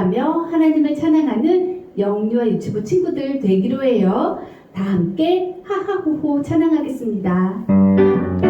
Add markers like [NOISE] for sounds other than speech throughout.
노래하며 하나님을 찬양하는 영유아 유튜브 친구들 되기로 해요. 다 함께 하하호호 찬양하겠습니다.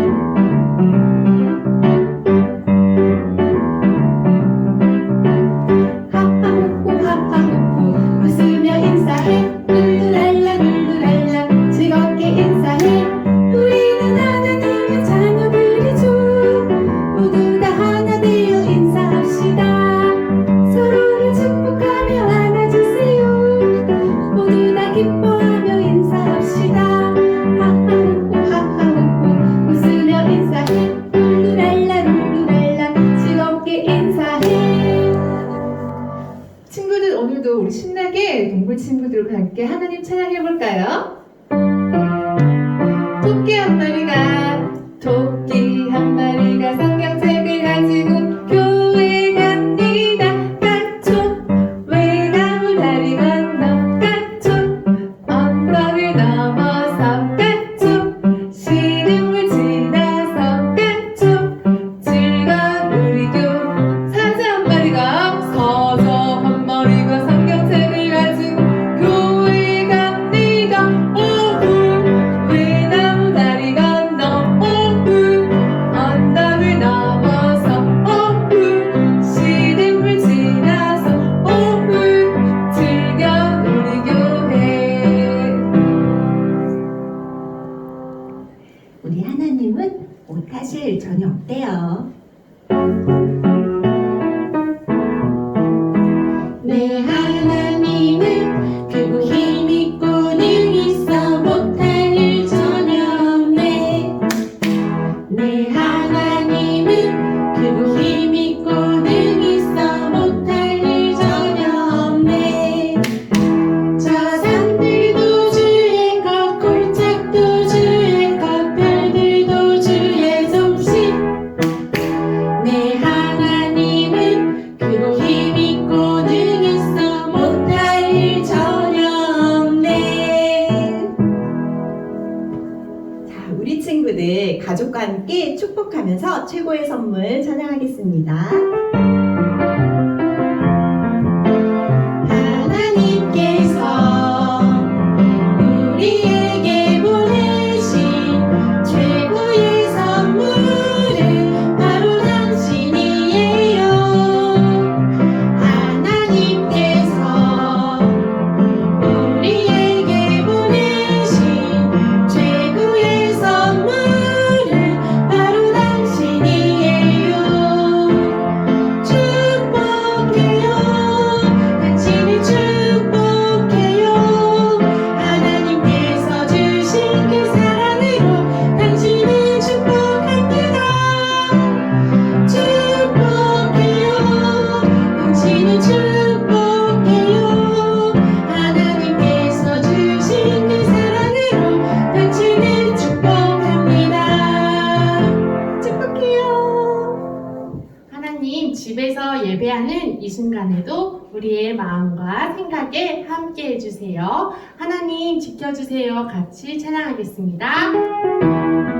예배하는 이 순간에도 우리의 마음과 생각에 함께 해주세요. 하나님 지켜주세요. 같이 찬양하겠습니다.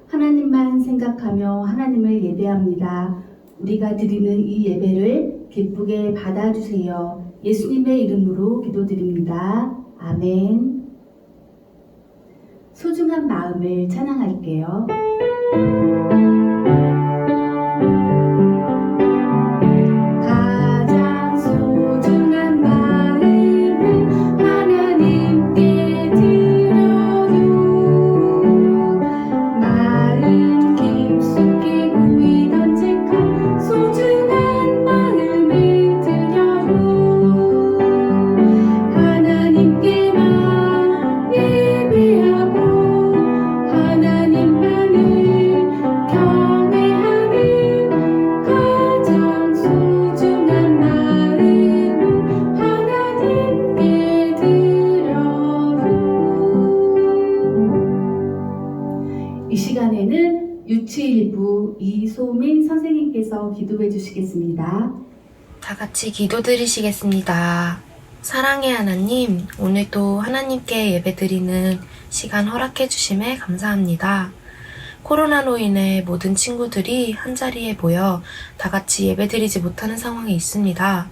하나님만 생각하며 하나님을 예배합니다. 우리가 드리는 이 예배를 기쁘게 받아주세요. 예수님의 이름으로 기도드립니다. 아멘. 소중한 마음을 찬양할게요. 같이 기도드리시겠습니다. 사랑의 하나님, 오늘도 하나님께 예배드리는 시간 허락해 주심에 감사합니다. 코로나로 인해 모든 친구들이 한자리에 모여 다 같이 예배드리지 못하는 상황에 있습니다.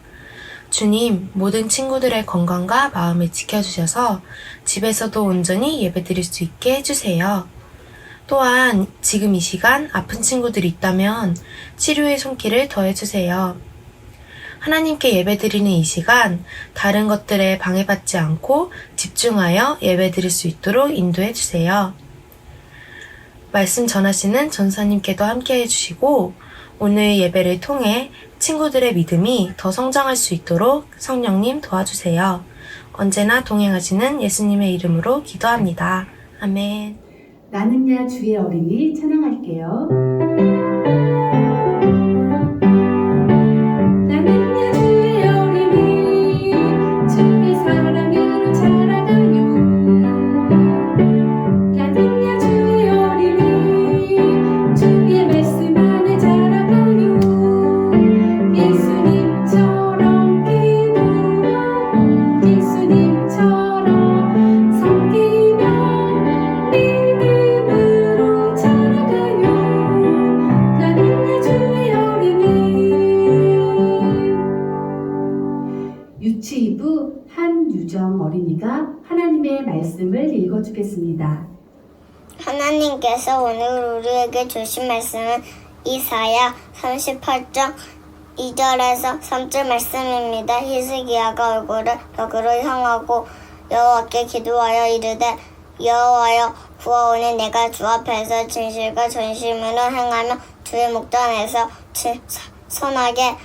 주님, 모든 친구들의 건강과 마음을 지켜주셔서 집에서도 온전히 예배드릴 수 있게 해주세요. 또한 지금 이 시간 아픈 친구들이 있다면 치료의 손길을 더해주세요. 하나님께 예배드리는 이 시간 다른 것들에 방해받지 않고 집중하여 예배드릴 수 있도록 인도해 주세요. 말씀 전하시는 전사님께도 함께 해주시고 오늘 예배를 통해 친구들의 믿음이 더 성장할 수 있도록 성령님 도와주세요. 언제나 동행하시는 예수님의 이름으로 기도합니다. 아멘. 나는야 주의 어린이 찬양할게요. 우리에게 주신 말씀은 이사야 38장 2절에서 3절 말씀입니다. 히스기야가 얼굴을 벽으로 향하고 여호와께 기도하여 이르되 여호와여 구하오니 내가 주 앞에서 진실과 전심으로 행하며 주의 목전에서 진- 사- 선하게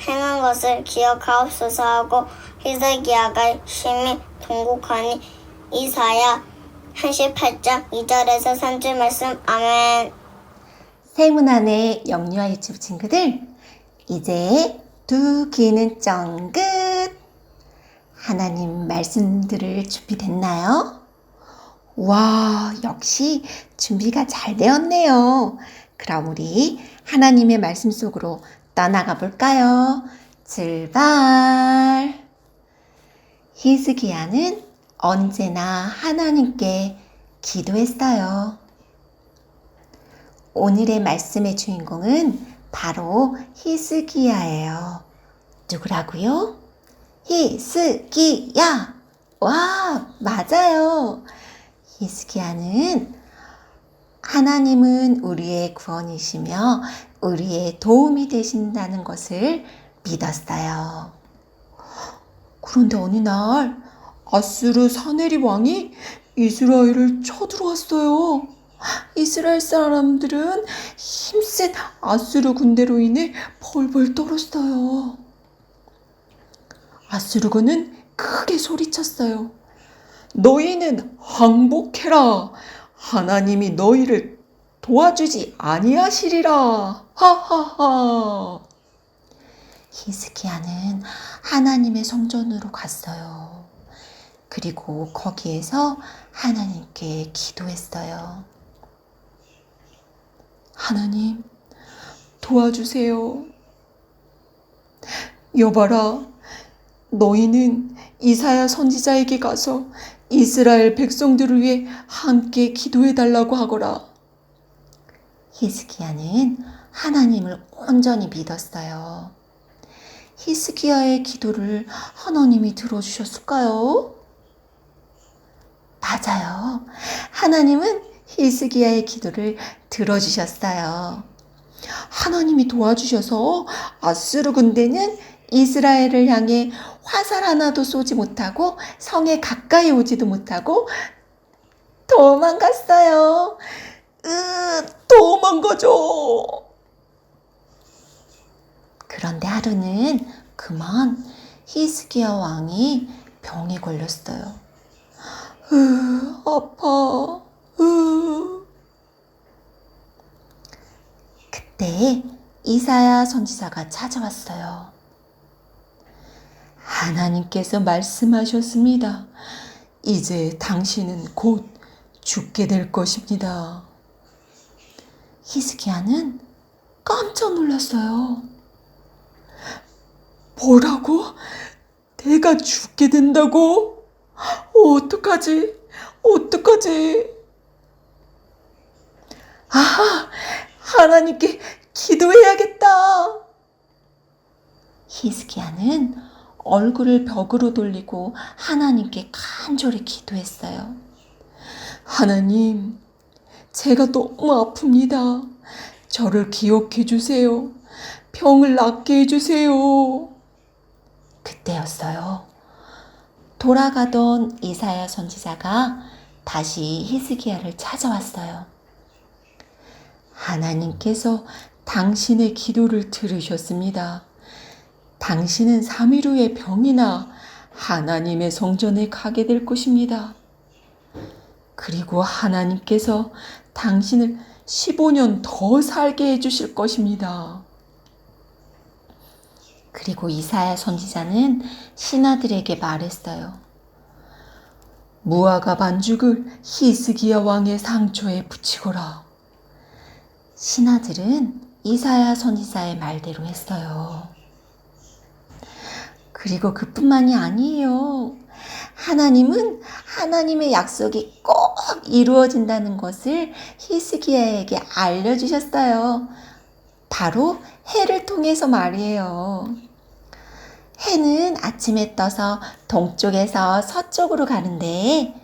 행한 것을 기억하옵소서 하고 히스기야가 심히 통곡하니 이사야 38장 2절에서 3절 말씀 아멘 세문안의 영유아 유튜브 친구들, 이제 두 귀는 쫑긋! 하나님 말씀 들을 준비됐나요? 와, 역시 준비가 잘 되었네요. 그럼 우리 하나님의 말씀 속으로 떠나가 볼까요? 출발! 히스기야는 언제나 하나님께 기도했어요. 오늘의 말씀의 주인공은 바로 히스기야예요. 누구라고요? 히스기야! 와, 맞아요. 히스기야는 하나님은 우리의 구원이시며 우리의 도움이 되신다는 것을 믿었어요. 그런데 어느 날 아수르 사네립 왕이 이스라엘을 쳐들어왔어요. 이스라엘 사람들은 힘센 아수르 군대로 인해 벌벌 떨었어요. 아수르군은 크게 소리쳤어요. 너희는 항복해라. 하나님이 너희를 도와주지 아니하시리라. 하하하. 히스기야는 하나님의 성전으로 갔어요. 그리고 거기에서 하나님께 기도했어요. 하나님, 도와주세요. 여봐라, 너희는 이사야 선지자에게 가서 이스라엘 백성들을 위해 함께 기도해 달라고 하거라. 히스기야는 하나님을 온전히 믿었어요. 히스기야의 기도를 하나님이 들어주셨을까요? 맞아요. 하나님은 히스기야의 기도를 들어주셨어요. 하나님이 도와주셔서 아스르 군대는 이스라엘을 향해 화살 하나도 쏘지 못하고 성에 가까이 오지도 못하고 도망갔어요. 으, 도망가죠. 그런데 하루는 그만 히스기야 왕이 병에 걸렸어요. 으, 아파. 으. 그때 이사야 선지자가 찾아왔어요. 하나님께서 말씀하셨습니다. 이제 당신은 곧 죽게 될 것입니다. 히스기야는 깜짝 놀랐어요. 뭐라고? 내가 죽게 된다고? 어떡하지? 어떡하지? 아, 하나님께 기도해야겠다. 히스기야는 얼굴을 벽으로 돌리고 하나님께 간절히 기도했어요. 하나님, 제가 너무 아픕니다. 저를 기억해 주세요. 병을 낫게 해 주세요. 그때였어요. 돌아가던 이사야 선지자가 다시 히스기야를 찾아왔어요. 하나님께서 당신의 기도를 들으셨습니다. 당신은 3일 후에 병이나 하나님의 성전에 가게 될 것입니다. 그리고 하나님께서 당신을 15년 더 살게 해주실 것입니다. 그리고 이사야 선지자는 신하들에게 말했어요. 무화과 반죽을 히스기야 왕의 상처에 붙이거라. 신하들은 이사야 선지자의 말대로 했어요. 그리고 그뿐만이 아니에요. 하나님은 하나님의 약속이 꼭 이루어진다는 것을 히스기야에게 알려주셨어요. 바로 해를 통해서 말이에요. 해는 아침에 떠서 동쪽에서 서쪽으로 가는데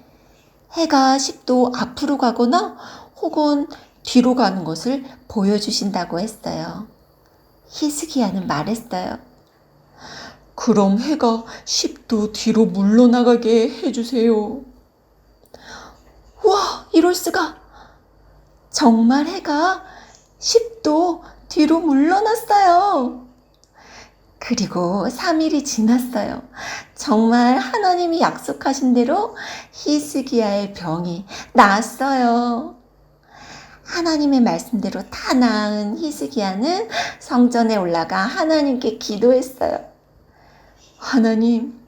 해가 10도 앞으로 가거나 혹은 뒤로 가는 것을 보여주신다고 했어요. 히스기야는 말했어요. 그럼 해가 10도 뒤로 물러나가게 해주세요. 와, 이럴 수가. 정말 해가 10도 뒤로 물러났어요. 그리고 3일이 지났어요. 정말 하나님이 약속하신 대로 히스기야의 병이 나았어요. 하나님의 말씀대로 다 나은 히스기야는 성전에 올라가 하나님께 기도했어요. 하나님,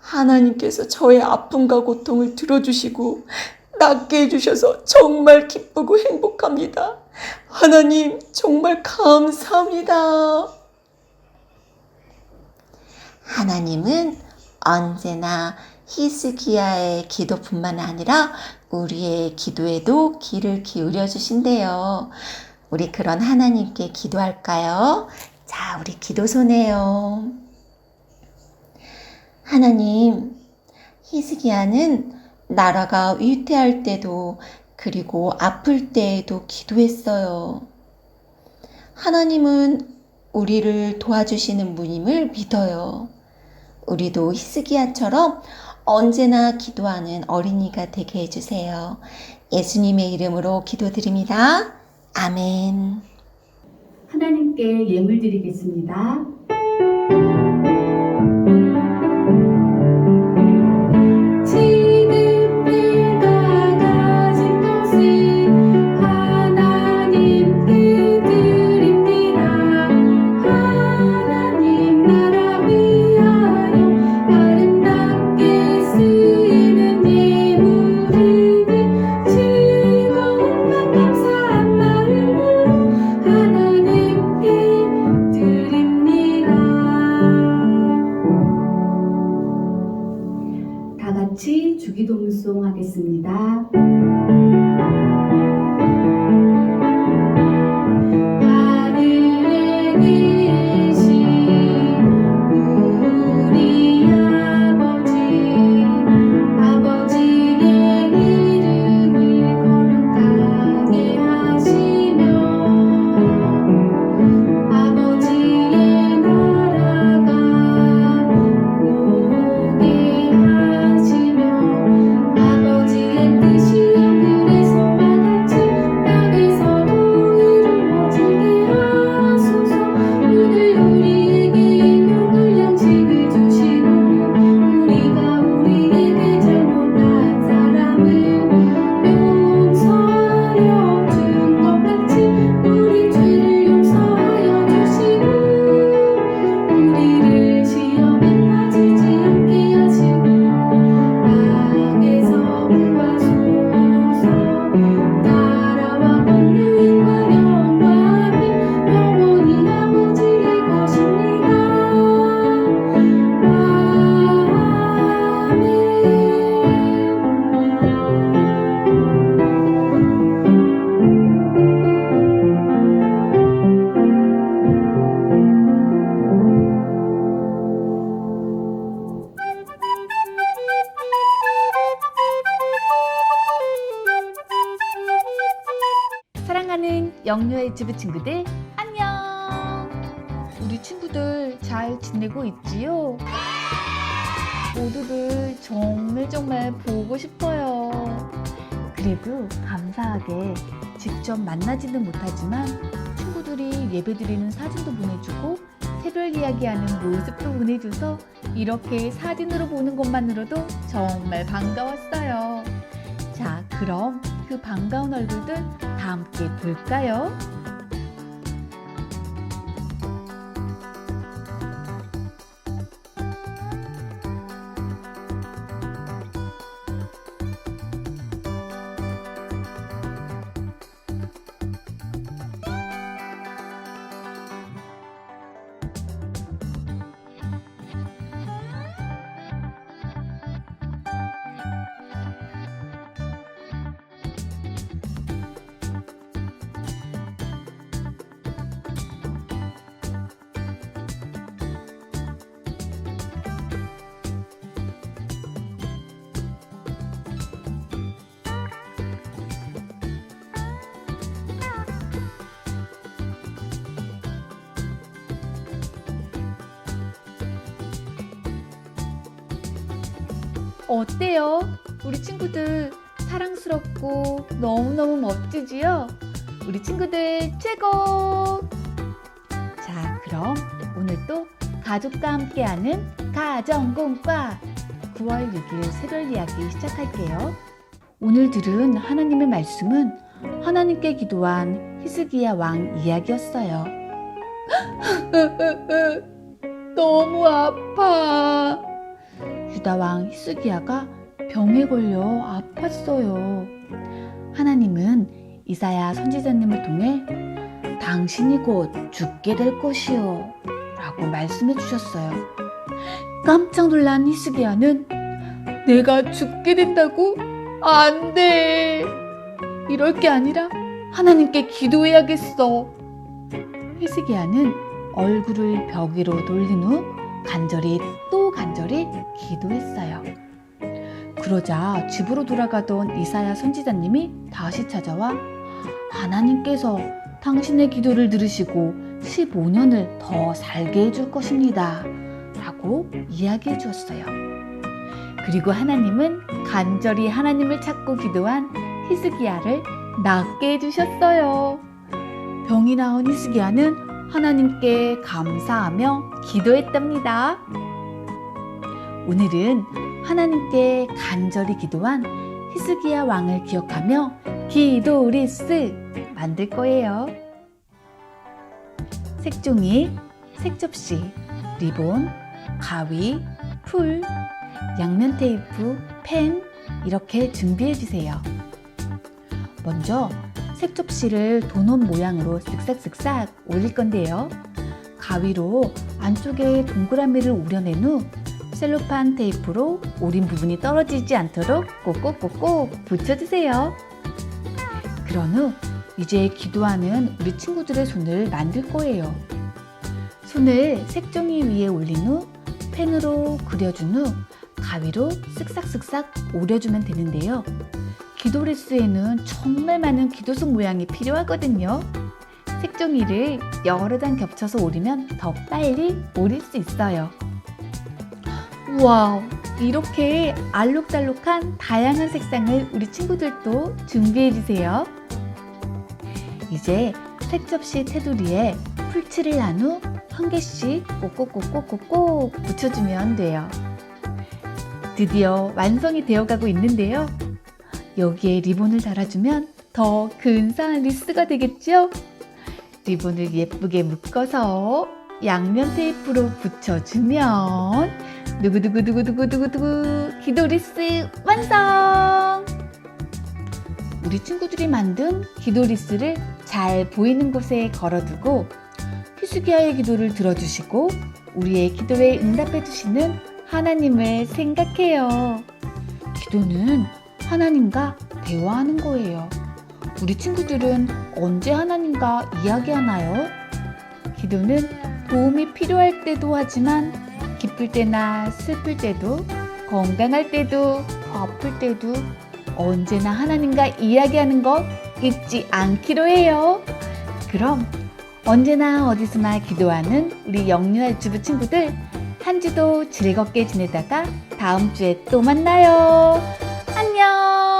하나님께서 저의 아픔과 고통을 들어주시고 낫게 해주셔서 정말 기쁘고 행복합니다. 하나님, 정말 감사합니다. 하나님은 언제나 히스기야의 기도뿐만 아니라 우리의 기도에도 귀를 기울여 주신대요. 우리 그런 하나님께 기도할까요? 자, 우리 기도소네요. 하나님, 히스기야는 나라가 위태할 때도 그리고 아플 때에도 기도했어요. 하나님은 우리를 도와주시는 분임을 믿어요. 우리도 히스기야처럼 언제나 기도하는 어린이가 되게 해주세요. 예수님의 이름으로 기도드립니다. 아멘. 하나님께 예물 드리겠습니다. 유튜브 친구들 안녕 우리 친구들 잘 지내고 있지요? 모두들 정말 정말 보고 싶어요 그래도 감사하게 직접 만나지는 못하지만 친구들이 예배드리는 사진도 보내주고 새별 이야기하는 모습도 보내줘서 이렇게 사진으로 보는 것만으로도 정말 반가웠어요 자 그럼 그 반가운 얼굴들 다 함께 볼까요? 어때요? 우리 친구들 사랑스럽고 너무너무 멋지지요? 우리 친구들 최고! 자, 그럼 오늘 또 가족과 함께하는 가정공과 9월 6일 새별 이야기 시작할게요. 오늘 들은 하나님의 말씀은 하나님께 기도한 히스기야 왕 이야기였어요. [LAUGHS] 너무 아파. 유다 왕 히스기야가 병에 걸려 아팠어요. 하나님은 이사야 선지자님을 통해 당신이 곧 죽게 될 것이요 라고 말씀해 주셨어요. 깜짝 놀란 히스기야는 내가 죽게 된다고? 안 돼. 이럴 게 아니라 하나님께 기도해야겠어. 히스기야는 얼굴을 벽 위로 돌린 후 간절히 또 간절히 기도했어요. 그러자 집으로 돌아가던 이사야 선지자님이 다시 찾아와 하나님께서 당신의 기도를 들으시고 15년을 더 살게 해줄 것입니다. 라고 이야기해 주었어요. 그리고 하나님은 간절히 하나님을 찾고 기도한 히스기야를 낫게 해주셨어요. 병이 나온 히스기야는 하나님께 감사하며 기도했답니다. 오늘은 하나님께 간절히 기도한 히스기야 왕을 기억하며 기도 리스 만들 거예요. 색종이, 색접시, 리본, 가위, 풀, 양면 테이프, 펜 이렇게 준비해 주세요. 먼저 색접시를 도넛 모양으로 쓱싹쓱싹 올릴 건데요. 가위로 안쪽에 동그라미를 우려낸 후 셀로판 테이프로 오린 부분이 떨어지지 않도록 꼭꼭꼭꼭 붙여주세요. 그런 후 이제 기도하는 우리 친구들의 손을 만들 거예요. 손을 색종이 위에 올린 후 펜으로 그려준 후 가위로 쓱싹쓱싹 오려주면 되는데요. 기도리스에는 정말 많은 기도속 모양이 필요하거든요. 색종이를 여러 장 겹쳐서 오리면 더 빨리 오릴 수 있어요. 우와, 이렇게 알록달록한 다양한 색상을 우리 친구들도 준비해 주세요. 이제 색접시 테두리에 풀칠을 한 후 한 개씩 꼭꼭꼭꼭꼭꼭 붙여주면 돼요. 드디어 완성이 되어가고 있는데요. 여기에 리본을 달아주면 더 근사한 리스가 되겠죠? 리본을 예쁘게 묶어서 양면 테이프로 붙여주면 두구두구두구두구두구두구 기도 리스 완성! 우리 친구들이 만든 기도 리스를 잘 보이는 곳에 걸어두고 희수기야의 기도를 들어주시고 우리의 기도에 응답해주시는 하나님을 생각해요. 기도는 하나님과 대화하는 거예요. 우리 친구들은 언제 하나님과 이야기하나요? 기도는 도움이 필요할 때도 하지만 기쁠 때나 슬플 때도 건강할 때도 아플 때도 언제나 하나님과 이야기하는 거 잊지 않기로 해요. 그럼 언제나 어디서나 기도하는 우리 영유아 유튜브 친구들 한 주도 즐겁게 지내다가 다음 주에 또 만나요. 안녕!